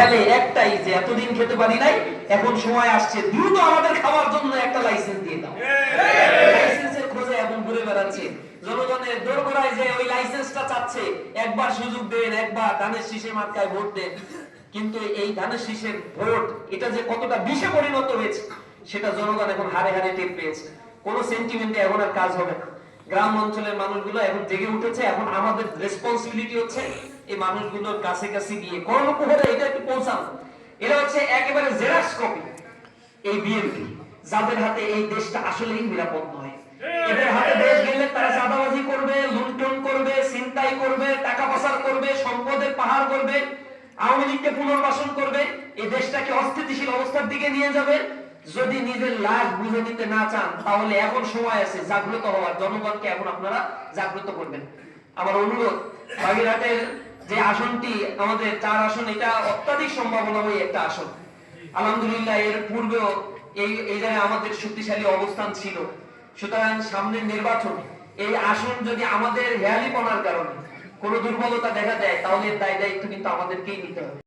খেলে একটাই যে এতদিন খেতে পারি নাই, এখন সময় আসছে, দ্রুত আমাদের খাওয়ার জন্য একটা লাইসেন্স দিয়ে দাও। লাইসেন্সের খোঁজে এখন ঘুরে বেড়াচ্ছে। জনগণের যে ওই লাইসেন্সটা চাচ্ছে, একবার সুযোগ দেন, একবার ধানের শীষে ভোট দেন। কিন্তু এই ধানের শীষের ভোট, এটা যে কতটা বিষে পরিণত হয়েছে, সেটা জনগণ এখন হারে হারে টের পেয়েছে। কোন সেন্টিমেন্টে এখন আর কাজ হবে না। গ্রাম অঞ্চলের মানুষগুলো এখন জেগে উঠেছে, এখন আমাদের রেসপন্সিবিলিটি হচ্ছে এই মানুষগুলোর কাছে কাছে গিয়ে। কোন করে এটা একটু পৌঁছানো। এরা হচ্ছে একেবারে জেরাক্স কপি এই বিএনপি যাদের হাতে এই দেশটা আসলেই নিরাপদ নয়। এদের হাতে দেশ গেলে তারা চাঁদাবাজি করবে, লুণ্ঠন করবে, ছিনতাই করবে, টাকা পাচার করবে সম্পদের পাহাড় করবে, আওয়ামী লীগকে পুনর্বাসন করবে। এই দেশটাকে অস্থিতিশীল অবস্থার দিকে নিয়ে যাবে। যদি নিজের লাশ বুঝে নিতে না চান, তাহলে এখন সময় আছে জাগ্রত হওয়ার। জনগণকে এখন আপনারা জাগ্রত করবেন। আমার অনুরোধ, বাগেরহাটের যে আসনটি, আমাদের চার আসন, এটা অত্যাধিক সম্ভাবনাময় একটা আসন। আলহামদুলিল্লাহ, এর পূর্বেও এই এই জায়গায় আমাদের শক্তিশালী অবস্থান ছিল। সুতরাং সামনের নির্বাচন, এই আসন যদি আমাদের হেয়ালিপনার কারণে কোনো দুর্বলতা দেখা দেয়, তাহলে দায় দায়িত্ব কিন্তু আমাদেরকেই নিতে হবে।